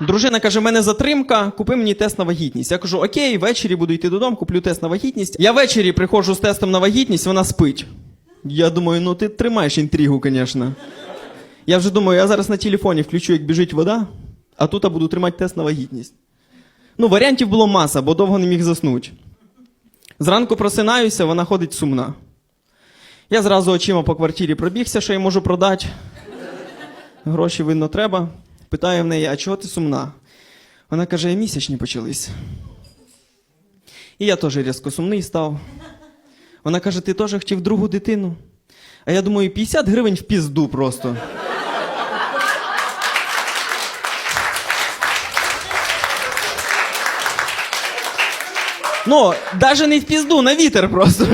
Дружина каже: в мене затримка, купи мені тест на вагітність. Я кажу, окей, ввечері буду йти додому, куплю тест на вагітність. Я ввечері приходжу з тестом на вагітність, вона спить. Я думаю, ну ти тримаєш інтригу, звісно. Я вже думаю, я зараз на телефоні включу, як біжить вода, а тут я буду тримати тест на вагітність. Ну, варіантів було маса, бо довго не міг заснути. Зранку просинаюся, вона ходить сумна. Я зразу очима по квартирі пробігся, що я можу продати. Гроші, видно, треба. Питаю в неї, а чого ти сумна? Вона каже, місячні почались. І я теж різко сумний став. Вона каже, ти теж хотів другу дитину. А я думаю, 50 гривень в пізду просто. Ну, навіть не в пізду, на вітер просто.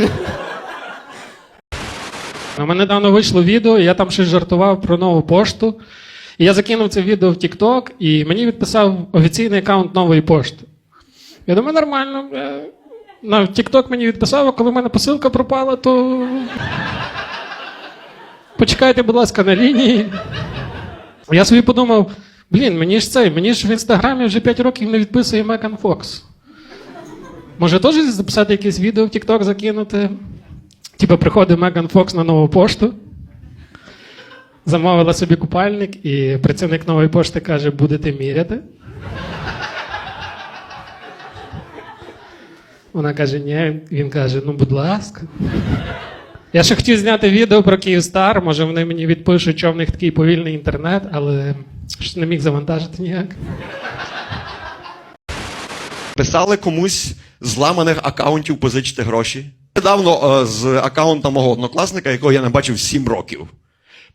У мене недавно вийшло відео, я там щось жартував про нову пошту. І я закинув це відео в TikTok, і мені відписав офіційний аккаунт нової пошти. Я думаю, нормально. е, На TikTok мені відписав, а коли в мене посилка пропала, то. Почекайте, будь ласка, на лінії. Я собі подумав: блін, мені ж цей, мені ж в інстаграмі вже 5 років не відписує Меган Фокс. Може, теж записати якесь відео в TikTok закинути? Типа приходить Меган Фокс на нову пошту, замовила собі купальник, і працівник нової пошти каже, будете міряти. Вона каже, ні. Він каже, ну будь ласка. Я ще хотів зняти відео про Київстар, може вони мені відпишуть, що в них такий повільний інтернет, але щось не міг завантажити ніяк. Писали комусь з ламаних акаунтів позичити гроші. Недавно е, з акаунта мого однокласника, якого я не бачив 7 років,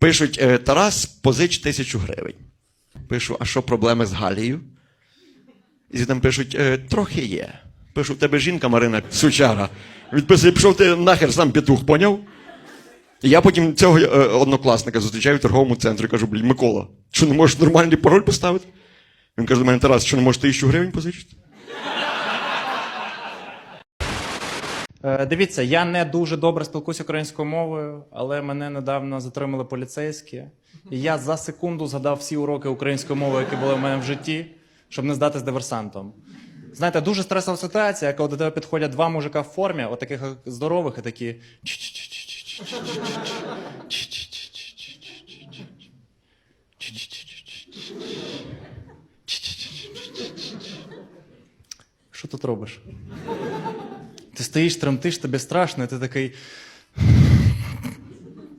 пишуть: е, Тарас, позич тисячу гривень. Пишу, а що проблеми з Галією? І там пишуть, «Е, трохи є. Пишу, в тебе жінка Марина Сучара. Відписує, пішов ти нахер сам петух, поняв? І я потім цього е, однокласника зустрічаю в торговому центрі кажу, блін, Микола, що не можеш нормальний пароль поставити? Він каже до мене, Тарас, що не можеш тисячу гривень позичити? Дивіться, я не дуже добре спілкуюся українською мовою, але мене недавно затримали поліцейські. І я за секунду згадав всі уроки української мови, які були в мене в житті, щоб не здатись диверсантом. Знаєте, дуже стресова ситуація, коли до тебе підходять два мужика в формі, отаких здорових, і такі. Що тут робиш? Ти стоїш, тремтиш, тобі страшно, і ти такий.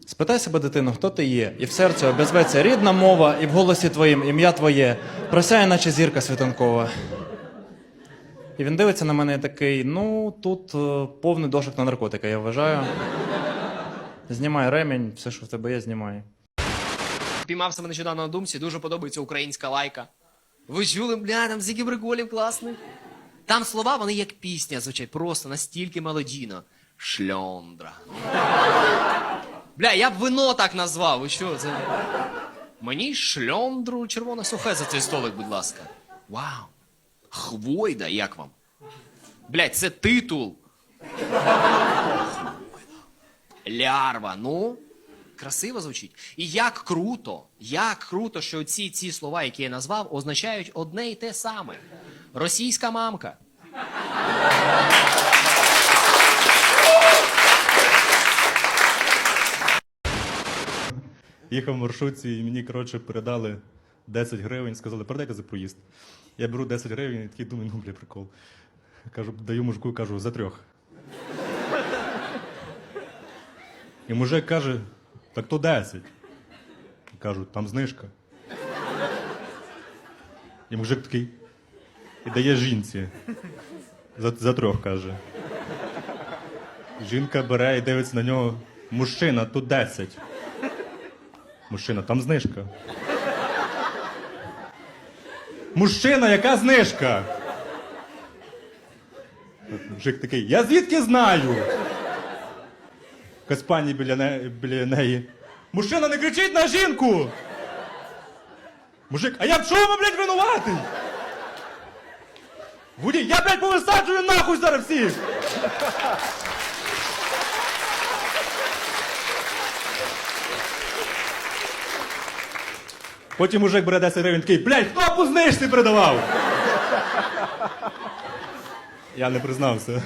Спитай себе, дитину, хто ти є, і в серці обезветься рідна мова, і в голосі твоїм ім'я твоє, просяє, наче зірка світанкова. І він дивиться на мене і такий: ну, тут е, повний дошик на наркотика, я вважаю. Знімай ремінь, все, що в тебе є, знімай. Піймав себе нещодавно на думці, дуже подобається українська лайка. Ви чули, бля, там стільки приколів класних. Там слова, вони як пісня звучать, просто настільки мелодійно. Шльондра. Бля, я б вино так назвав. Ви що? Це... Мені шльондру червоне сухе за цей столик, будь ласка. Вау. Хвойда, як вам? Блядь, це титул. Лярва, ну. Красиво звучить. І як круто, як круто, що ці, ці слова, які я назвав, означають одне і те саме. Російська мамка. Їхав в маршрутці і мені, коротше, передали 10 гривень, сказали, передайте за проїзд. Я беру 10 гривень і такий думаю, ну, бля, прикол. Кажу, даю мужику, кажу, за трьох. І мужик каже, так то 10. Кажу, там знижка. І мужик такий. І дає жінці. За, за трьох каже. Жінка бере і дивиться на нього. Мужчина, тут 10. Мужчина, там знижка. Мужчина, яка знижка? Мужик такий, я звідки знаю? Якась пані біля, не, біля неї. Мужчина, не кричить на жінку! Мужик, а я в чому, блядь, винуватий? Водій, я, блядь, повисаджую нахуй зараз всіх! Потім мужик бере 10 гривень, такий, блядь, хто по знижці передавав? Я не признався.